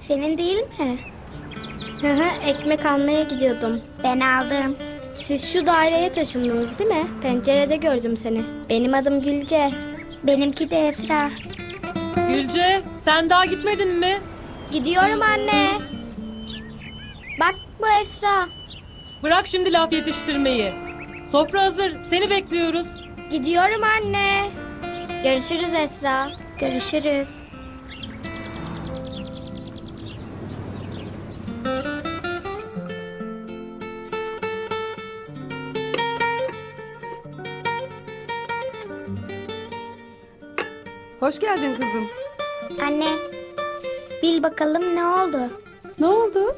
Senin değil mi? Hı hı, ekmek almaya gidiyordum. Ben aldım. Siz şu daireye taşındınız değil mi? Pencerede gördüm seni. Benim adım Gülce. Benimki de Esra. Gülce sen daha gitmedin mi? Gidiyorum anne. Bak bu Esra. Bırak şimdi laf yetiştirmeyi. Sofra hazır. Seni bekliyoruz. Gidiyorum anne. Görüşürüz Esra. Görüşürüz. Hoş geldin kızım. Anne, bil bakalım ne oldu? Ne oldu?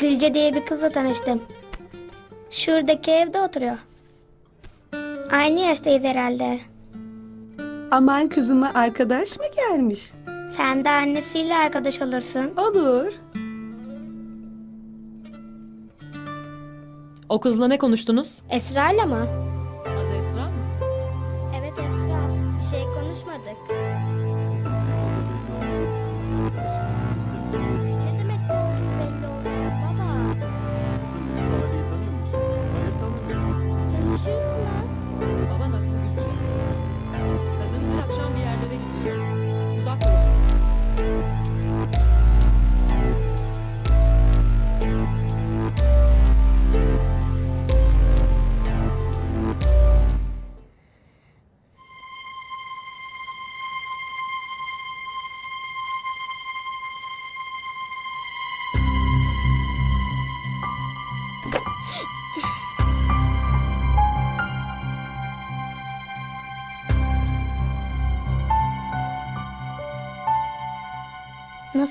Gülce diye bir kızla tanıştım. Şuradaki evde oturuyor. Aynı yaştayız herhalde. Aman kızıma arkadaş mı gelmiş? Sen de annesiyle arkadaş olursun. Olur. O kızla ne konuştunuz? Esra'yla mı? Adı Esra mı? Evet Esra. Bir şey konuşmadık. Ne Precious night.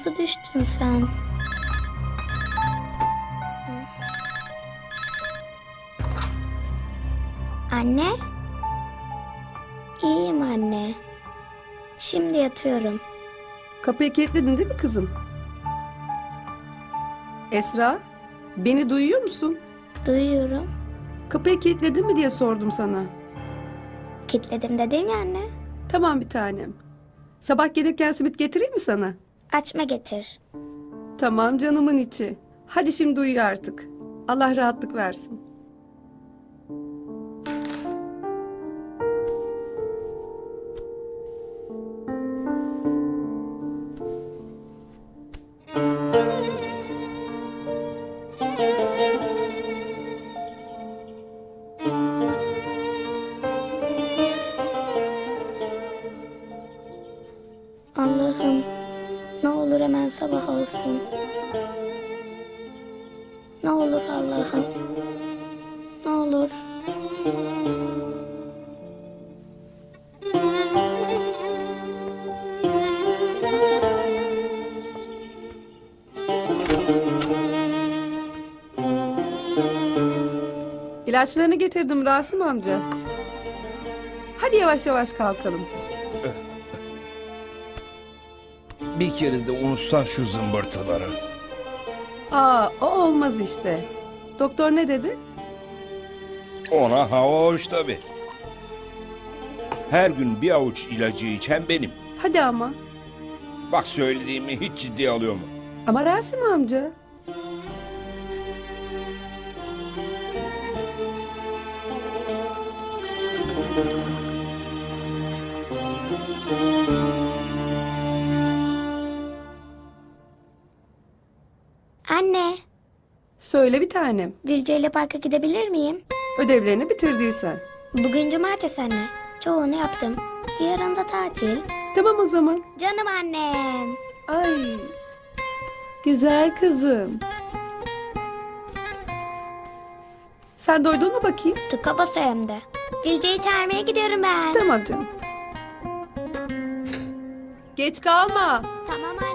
Nasıl düştün sen? Anne? İyiyim anne. Şimdi yatıyorum. Kapıyı kilitledin değil mi kızım? Esra, beni duyuyor musun? Duyuyorum. Kapıyı kilitledin mi diye sordum sana. Kitledim dedin ya anne. Tamam bir tanem. Sabah gelirken simit getireyim mi sana? Açma getir. Tamam canımın içi. Hadi şimdi uyu artık. Allah rahatlık versin. İlaçlarını getirdim Rasim amca. Hadi yavaş yavaş kalkalım. Bir kere de unutsan şu zımbırtıları. Aa, o olmaz işte. Doktor ne dedi? Ona hava hoş tabi. Her gün bir avuç ilacı içen benim. Hadi ama. Bak söylediğimi hiç ciddiye alıyor mu? Ama Rasim amca. Bir tanem. Gülce ile parka gidebilir miyim? Ödevlerini bitirdiysen. Bugün cumartesi anne. Çoğunu yaptım. Yarın da tatil. Tamam o zaman. Canım annem. Ay. Güzel kızım. Sen doydun mu bakayım? Tıka basa hem de. Gülce'yi çağırmaya gidiyorum ben. Tamam canım. Geç kalma. Tamam anne.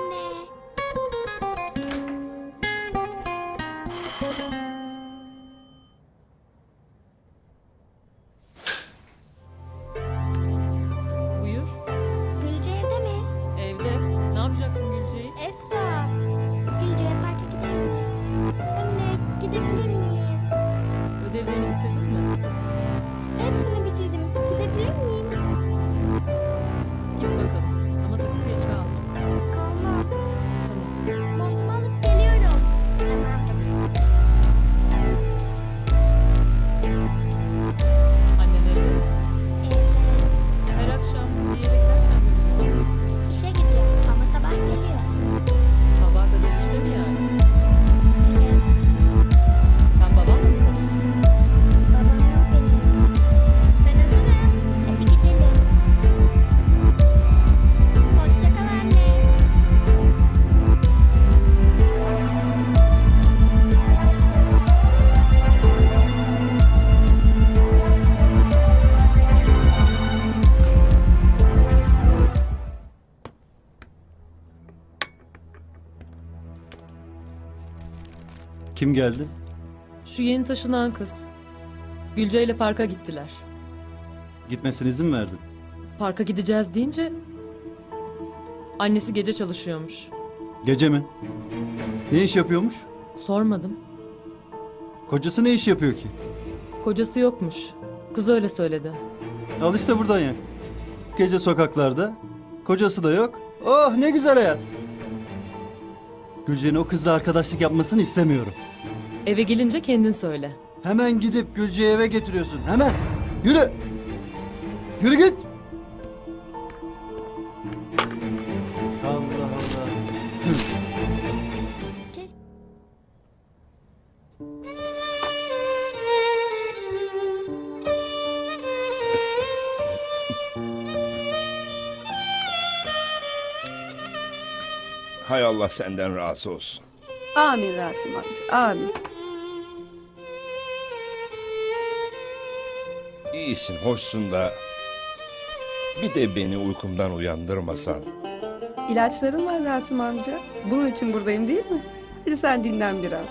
Geldi? Şu yeni taşınan kız. Gülce ile parka gittiler. Gitmesine izin verdin. Parka gideceğiz deyince... Annesi gece çalışıyormuş. Gece mi? Ne iş yapıyormuş? Sormadım. Kocası ne iş yapıyor ki? Kocası yokmuş. Kız öyle söyledi. Al işte buradan ya. Gece sokaklarda. Kocası da yok. Oh ne güzel hayat. Gülce'nin o kızla arkadaşlık yapmasını istemiyorum. Eve gelince kendin söyle. Hemen gidip Gülce'yi eve getiriyorsun. Hemen. Yürü. Yürü git. Allah Allah. Hay Allah senden razı olsun. Amin Rasim amca. Amin. İyisin, hoşsun da... Bir de beni uykumdan uyandırmasan. İlaçlarım var Rasim amca. Bunun için buradayım değil mi? Hadi sen dinlen biraz.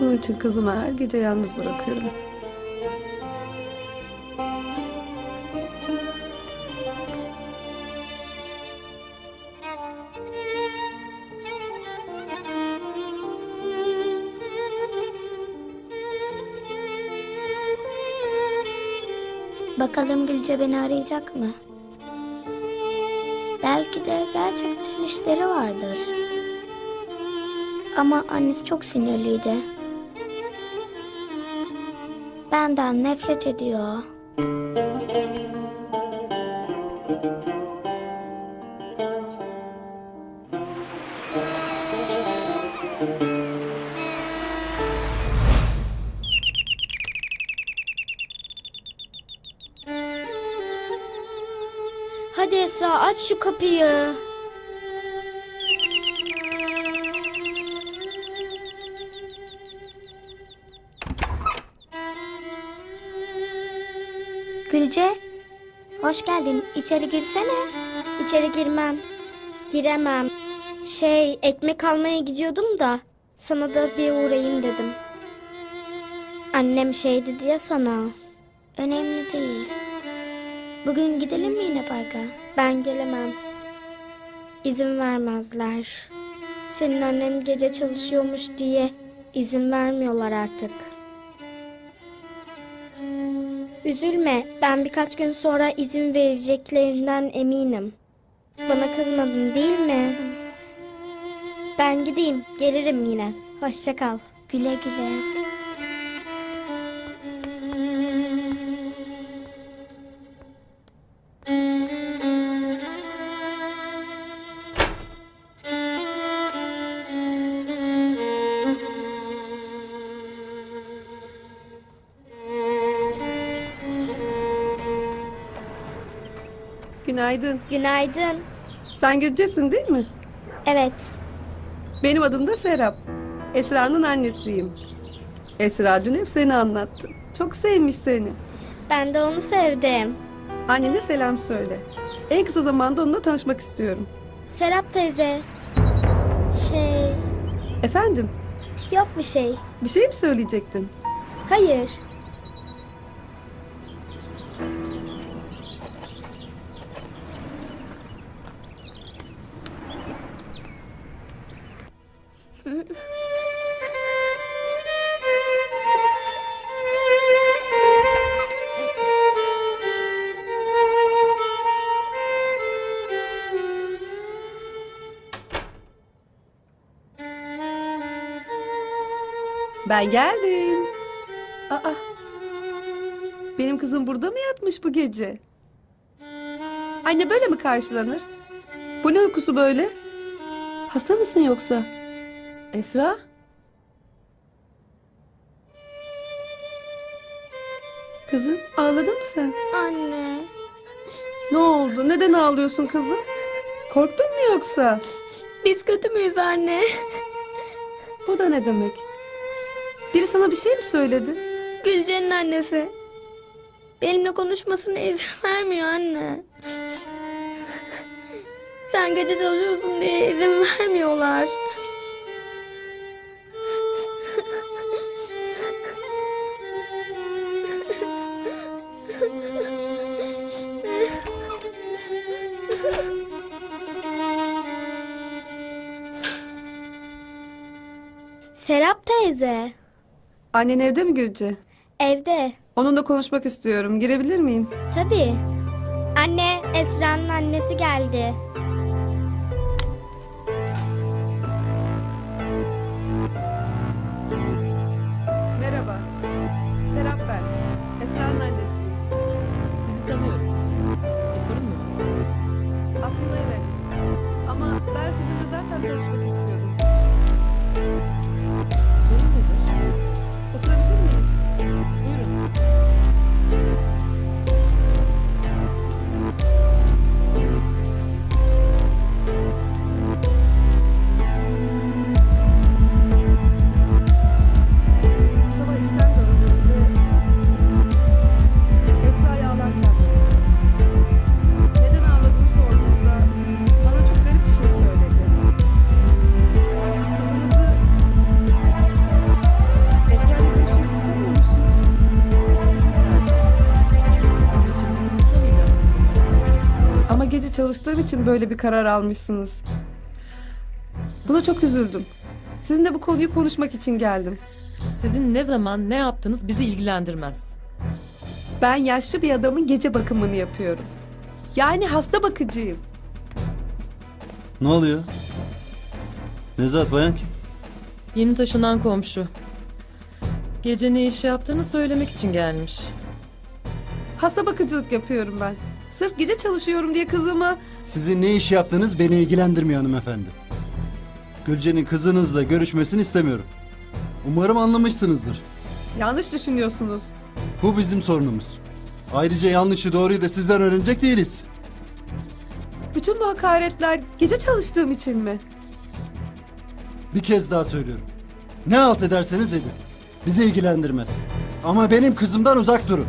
Bunun için kızımı her gece yalnız bırakıyorum. Bakalım Gülce beni arayacak mı? Belki de gerçekten işleri vardır. Ama annesi çok sinirliydi. Benden nefret ediyor. Şu kapıyı. Gülce, hoş geldin. İçeri girsene. İçeri girmem. Giremem. Şey ekmek almaya gidiyordum da sana da bir uğrayayım dedim. Annem şey dedi ya sana. Önemli değil. Bugün gidelim mi yine parka? Ben gelemem. İzin vermezler. Senin annen gece çalışıyormuş diye izin vermiyorlar artık. Üzülme. Ben birkaç gün sonra izin vereceklerinden eminim. Bana kızmadın değil mi? Ben gideyim. Gelirim yine. Hoşça kal. Güle güle. Günaydın. Günaydın. Sen Gülce'sin değil mi? Evet. Benim adım da Serap. Esra'nın annesiyim. Esra dün hep seni anlattı. Çok sevmiş seni. Ben de onu sevdim. Annene selam söyle. En kısa zamanda onunla tanışmak istiyorum. Serap teyze. Şey, Efendim, yok bir şey. bir şey mi söyleyecektin? Hayır. Ben geldim. Aa, benim kızım burada mı yatmış bu gece? Anne böyle mi karşılanır? Bu ne uykusu böyle? Hasta mısın yoksa? Esra? Kızım ağladın mı sen? Anne. Ne oldu? Neden ağlıyorsun kızım? Korktun mu yoksa? Biz kötü müyüz anne? Bu da ne demek? Biri sana bir şey mi söyledi? Gülce'nin annesi. benimle konuşmasına izin vermiyor anne. Sen gece çalışıyorsun diye izin vermiyorlar. Serap teyze. Annen evde mi Gülce? Evde. Onunla konuşmak istiyorum. Girebilir miyim? Tabii. Anne, Esra'nın annesi geldi. Çalıştığım için böyle bir karar almışsınız. Buna çok üzüldüm. Sizinle bu konuyu konuşmak için geldim. Sizin ne zaman ne yaptığınız bizi ilgilendirmez. Ben yaşlı bir adamın gece bakımını yapıyorum. Yani hasta bakıcıyım. Ne oluyor? Nezahat bayan kim? Yeni taşınan komşu. Gece ne iş yaptığını söylemek için gelmiş. Hasta bakıcılık yapıyorum ben. Sırf gece çalışıyorum diye kızıma Sizin ne iş yaptığınız beni ilgilendirmiyor hanımefendi. Gülce'nin kızınızla görüşmesini istemiyorum. Umarım anlamışsınızdır. yanlış düşünüyorsunuz. Bu bizim sorunumuz. Ayrıca yanlışı doğruyu da sizden öğrenecek değiliz. Bütün bu hakaretler gece çalıştığım için mi? Bir kez daha söylüyorum. Ne halt ederseniz edin. Bizi ilgilendirmez. Ama benim kızımdan uzak durun.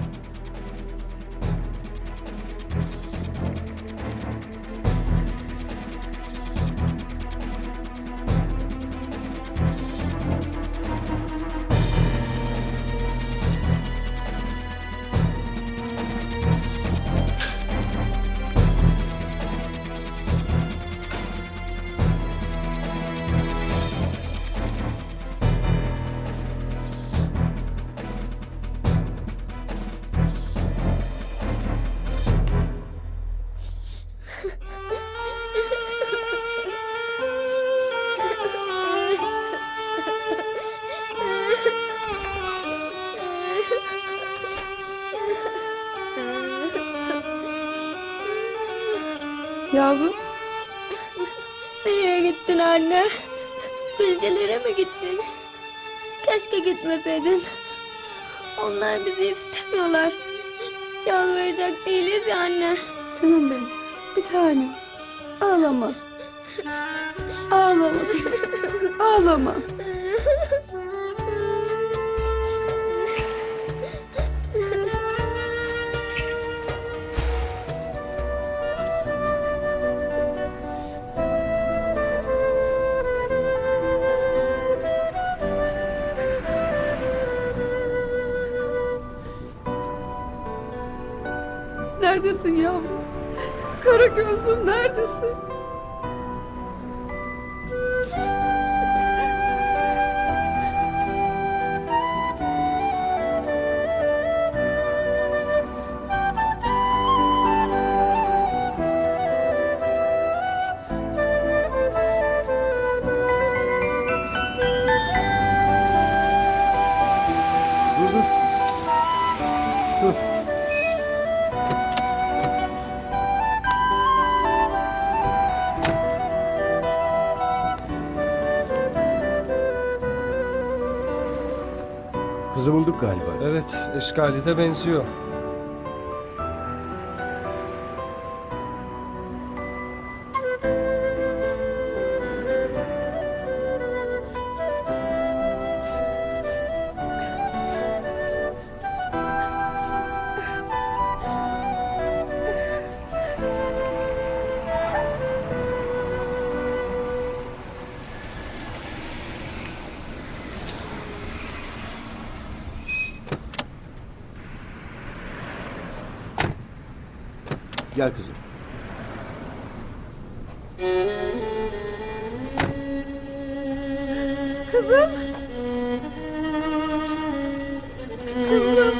Anne? Gülcelere mi gittin? Keşke gitmeseydin. Onlar bizi istemiyorlar. Yalvaracak değiliz ya anne. canım benim. Bir tane. Ağlama. Ağlama. Ağlama. Neredesin yavrum? Kara gözlüm neredesin? Evet, eşkali benziyor. Gel kızım. Kızım. Kızım.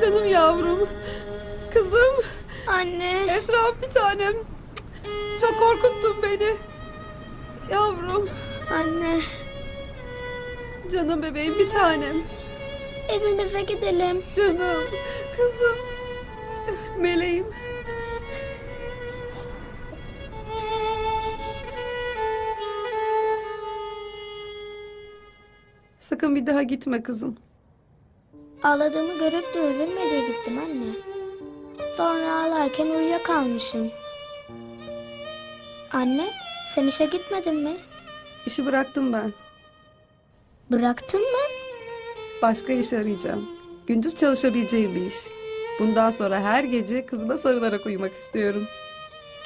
Canım yavrum. Kızım. Anne. Esra bir tanem. Çok korkuttun beni. Yavrum. Anne. Canım bebeğim bir tanem. Evimize gidelim. Canım. Kızım. Sakın bir daha gitme kızım. Ağladığımı görüp de üzülme diye gittim anne. Sonra ağlarken uyuyakalmışım. Anne, sen işe gitmedin mi? İşi bıraktım ben. Bıraktın mı? Başka iş arayacağım. Gündüz çalışabileceğim bir iş. Bundan sonra her gece kızıma sarılarak uyumak istiyorum.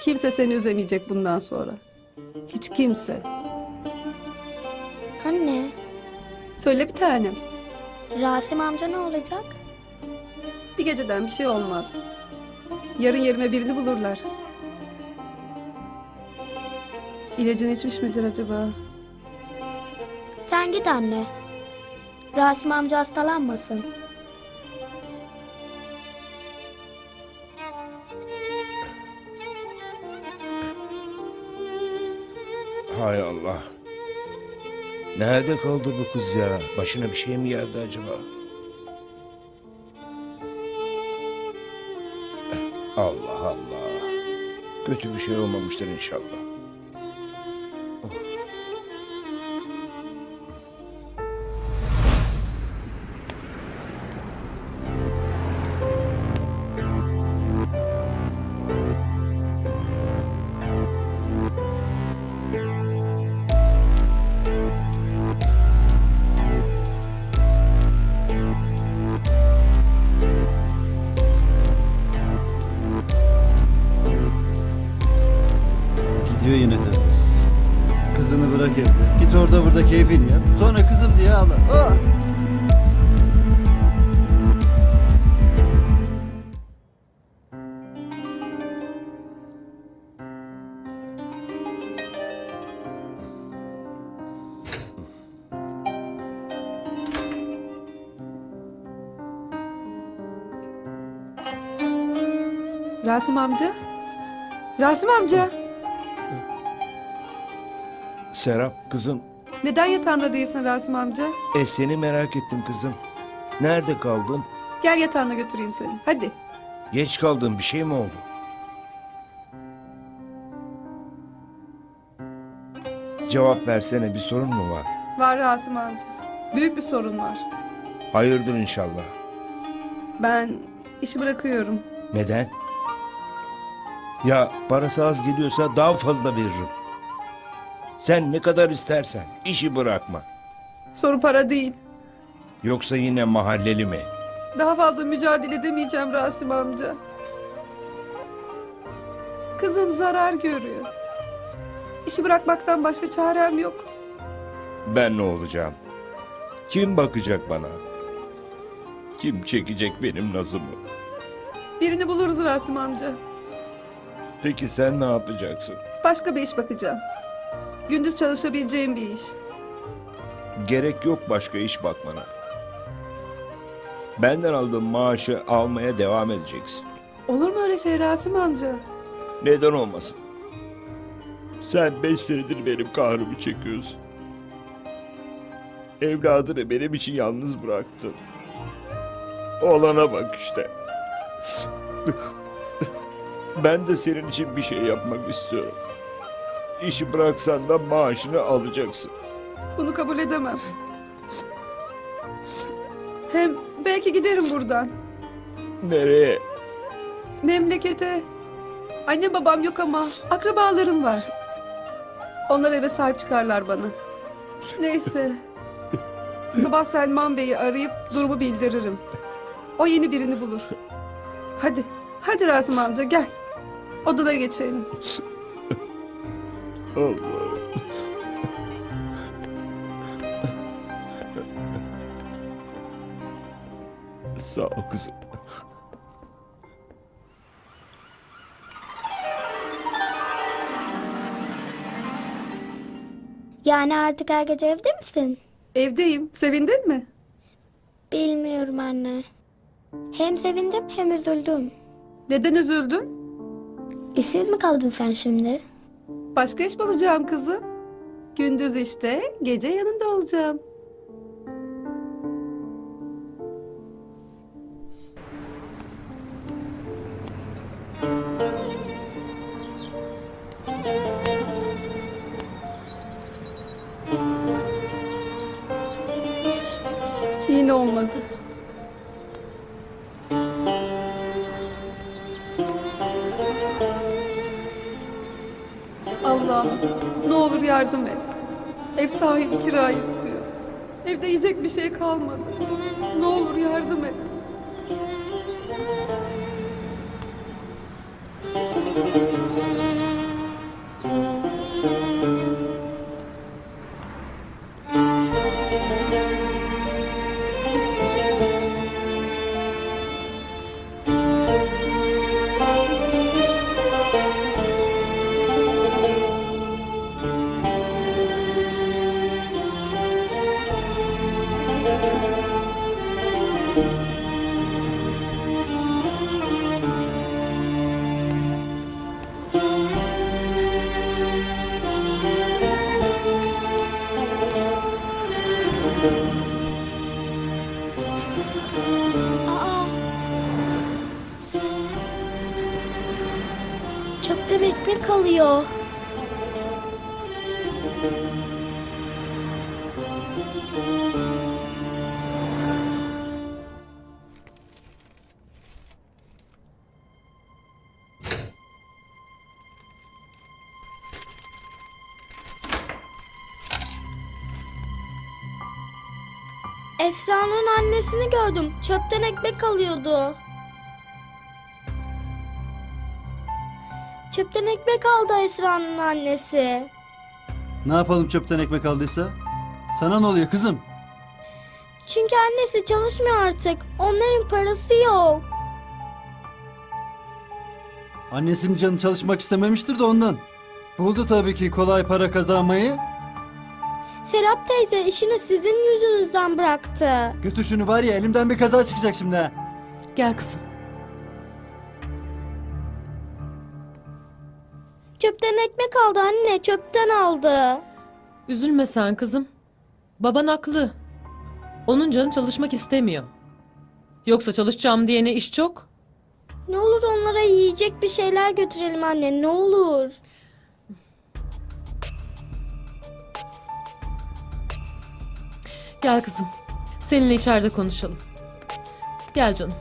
Kimse seni üzemeyecek bundan sonra. Hiç kimse. Anne, Söyle bir tanem. Rasim amca ne olacak? Bir geceden bir şey olmaz. Yarın yerime birini bulurlar. İlacını içmiş midir acaba? Sen git anne. Rasim amca hastalanmasın. Hay Allah. Nerede kaldı bu kız ya? Başına bir şey mi geldi acaba? Allah Allah. Kötü bir şey olmamıştır inşallah. Rasim amca? Rasim amca! Serap kızım. Neden yatağında değilsin Rasim amca? E seni merak ettim kızım. Nerede kaldın? Gel yatağına götüreyim seni. Hadi. Geç kaldın bir şey mi oldu? Cevap versene bir sorun mu var? Var Rasim amca. Büyük bir sorun var. Hayırdır inşallah. Ben işi bırakıyorum. Neden? Ya parası az geliyorsa daha fazla veririm. Sen ne kadar istersen işi bırakma. Sorun para değil. Yoksa yine mahalleli mi? Daha fazla mücadele edemeyeceğim Rasim amca. Kızım zarar görüyor. İşi bırakmaktan başka çarem yok. Ben ne olacağım? Kim bakacak bana? Kim çekecek benim nazımı? Birini buluruz Rasim amca. Peki sen ne yapacaksın? Başka bir iş bakacağım. Gündüz çalışabileceğim bir iş. Gerek yok başka iş bakmana. Benden aldığın maaşı almaya devam edeceksin. Olur mu öyle şey Rasim amca? Neden olmasın? Sen beş senedir benim kahrımı çekiyorsun. Evladını benim için yalnız bıraktın. Olana bak işte. Ben de senin için bir şey yapmak istiyorum. İşi bıraksan da maaşını alacaksın. Bunu kabul edemem. Hem belki giderim buradan. Nereye? Memlekete. Anne babam yok ama akrabalarım var. Onlar eve sahip çıkarlar bana. Neyse. Sabah Selman Bey'i arayıp durumu bildiririm. O yeni birini bulur. Hadi. Hadi Rasim amca gel. Odada geçelim. Allah. Sağ ol kızım. Yani artık her gece evde misin? Evdeyim. Sevindin mi? Bilmiyorum anne. Hem sevindim hem üzüldüm. Neden üzüldün? İşsiz mi kaldın sen şimdi? Başka iş bulacağım kızım. Gündüz işte, gece yanında olacağım. Sahibi kira istiyor. Evde yiyecek bir şey kalmadı. Ne olur yardım et. Esra'nın annesini gördüm. Çöpten ekmek alıyordu. Çöpten ekmek aldı Esra'nın annesi. Ne yapalım çöpten ekmek aldıysa? Sana ne oluyor kızım? Çünkü annesi çalışmıyor artık. Onların parası yok. Annesinin canı çalışmak istememiştir de ondan. Buldu tabii ki kolay para kazanmayı. Serap teyze işini sizin yüzünüzden bıraktı. Götür şunu var ya elimden bir kaza çıkacak şimdi ha. Gel kızım. Çöpten ekmek aldı anne, çöpten aldı. Üzülme sen kızım. Baban haklı. Onun canı çalışmak istemiyor. Yoksa çalışacağım diyene iş çok. Ne olur onlara yiyecek bir şeyler götürelim anne, ne olur. Gel kızım. Seninle içeride konuşalım. Gel canım.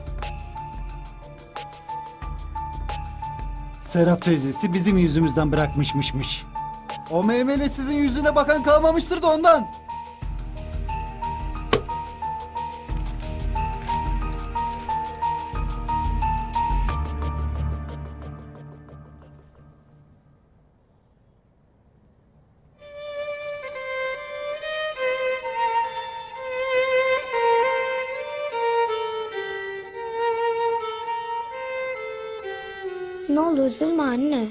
Serap teyzesi bizim yüzümüzden bırakmışmışmış. O meymele sizin yüzüne bakan kalmamıştır da ondan. Anne.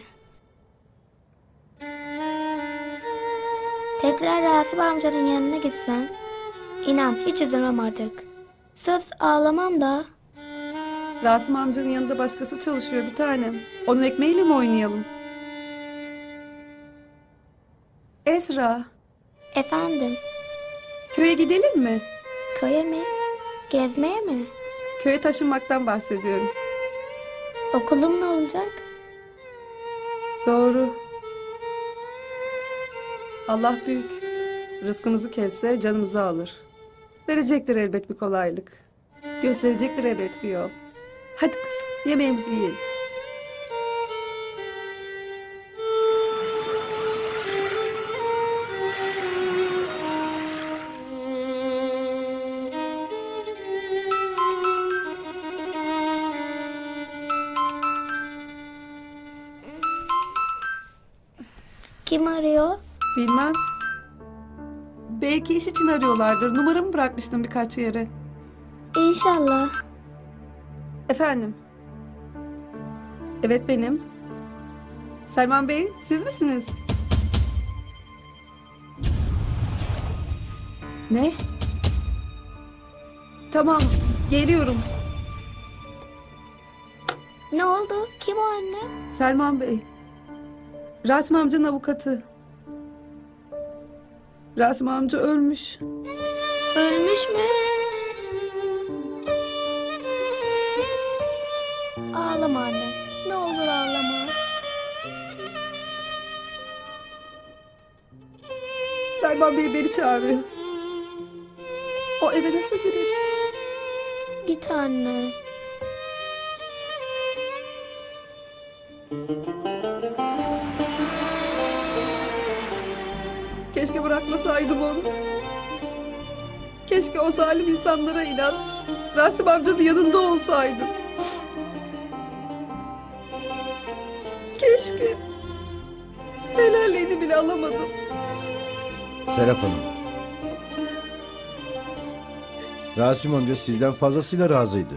Tekrar Rasip amcanın yanına gitsen. İnan hiç üzülmem artık. Söz ağlamam da. Rasım amcanın yanında başkası çalışıyor bir tanem. Onun ekmeğiyle mi oynayalım? Esra, Efendim köye gidelim mi? köye mi? Gezmeye mi? Köye taşınmaktan bahsediyorum. Okulum ne olacak? Doğru. Allah büyük. Rızkımızı kesse canımızı alır. Verecektir elbet bir kolaylık. Gösterecektir elbet bir yol. Hadi kız yemeğimizi yiyelim. İş için arıyorlardır. Numaramı bırakmıştım birkaç yere. İnşallah. Efendim. Evet benim. Selman Bey siz misiniz? Ne? Tamam, geliyorum. Ne oldu? Kim o anne? Selman Bey. Rasim amcanın avukatı. Rasim amca ölmüş. Ölmüş mü? Ağlama anne. Ne olur ağlama. Selman Bey beni çağırıyor. O eve nasıl girerim? Git anne. Keşke bırakmasaydım onu. Keşke o zalim insanlara inan. Rasim amcanın yanında olsaydım. Keşke. Helalliğini bile alamadım. Serap Hanım. Rasim amca sizden fazlasıyla razıydı.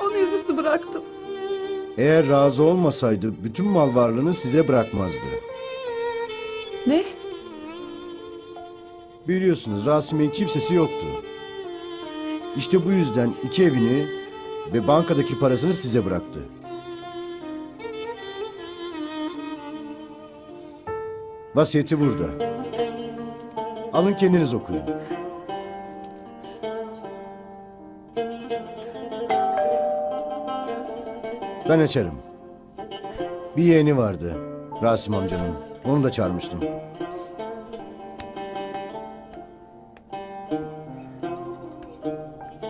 Onu yüzüstü bıraktım. Eğer razı olmasaydı bütün mal varlığını size bırakmazdı. Ne? Biliyorsunuz Rasim Bey'in kimsesi yoktu. İşte bu yüzden iki evini ve bankadaki parasını size bıraktı. Vasiyeti burada. Alın kendiniz okuyun. Ben açarım. Bir yeğeni vardı. Rasim amcanın. Onu da çağırmıştım.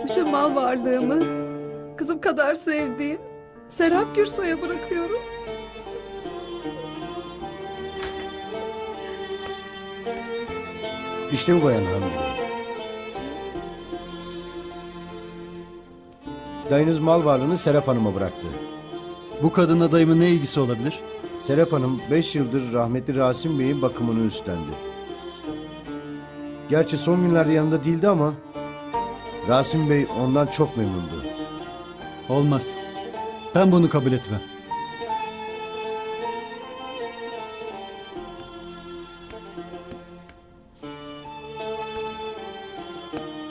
Bütün mal varlığımı kızım kadar sevdiğim Serap Gürsoy'a bırakıyorum. İşte bu bayan Hamdi. Dayınız mal varlığını Serap Hanım'a bıraktı. Bu kadınla dayımın ne ilgisi olabilir? Serap Hanım 5 yıldır rahmetli Rasim Bey'in bakımını üstlendi. Gerçi son günlerde yanında değildi ama Rasim Bey ondan çok memnundu. Olmaz. Ben bunu kabul etmem.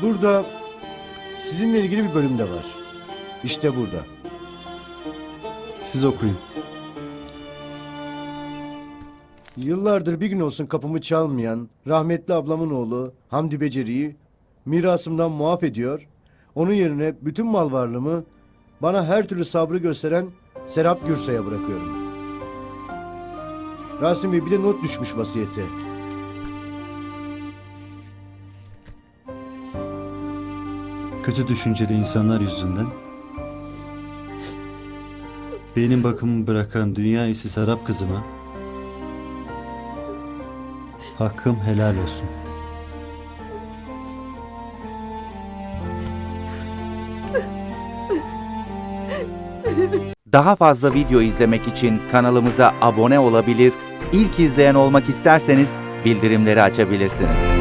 Burada sizinle ilgili bir bölüm de var. İşte burada. Siz okuyun. Yıllardır bir gün olsun kapımı çalmayan rahmetli ablamın oğlu Hamdi Beceri'yi mirasımdan muaf ediyor. Onun yerine bütün mal varlığımı bana her türlü sabrı gösteren Serap Gürsa'ya bırakıyorum. Rasim Bey bir de not düşmüş vasiyete. Kötü düşünceli insanlar yüzünden benim bakımı bırakan dünya iyisi Serap kızıma hakkım helal olsun. Daha fazla video izlemek için kanalımıza abone olabilir, ilk izleyen olmak isterseniz bildirimleri açabilirsiniz.